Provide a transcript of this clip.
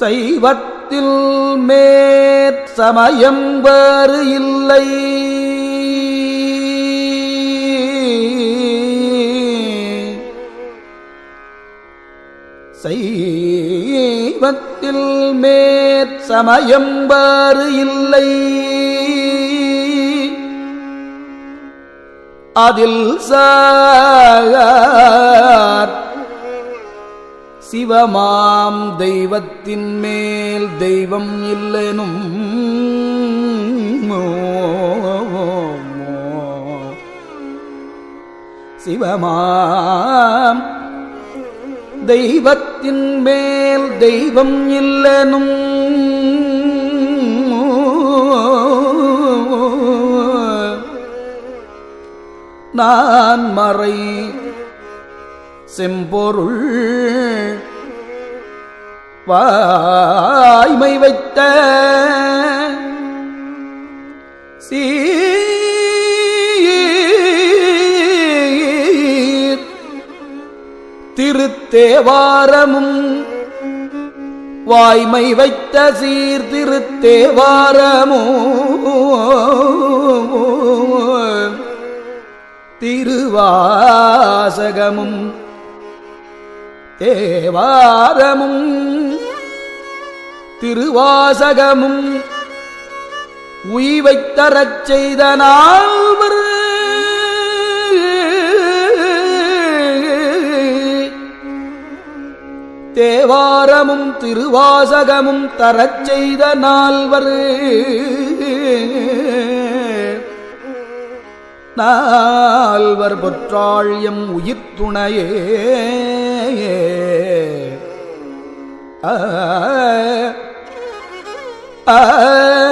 சைவத்தில் மேற்சமயம் வேறு இல்லை. சைவத்தில் மேற்சமயம் வேறு இல்லை. அதில் சாக சிவமாம் தெய்வத்தின் மேல் தெய்வம் இல்லனும் சிவமாம் தெய்வத்தின் மேல் தெய்வம் இல்லனும் நான் மறை செம்பொருள் வாய்மை வைத்த சீர் திருத்தேவாரமும் வாய்மை வைத்த சீர் திருத்தேவாரமும் திருவாசகமும் தேவாரமும் திருவாசகமும் உய்வைத் தரச் செய்த நால்வர் தேவாரமும் திருவாசகமும் தரச் செய்த நால்வர். நால்வர் பொற்றாழியம் உயிர்த்துணையே. ஆ.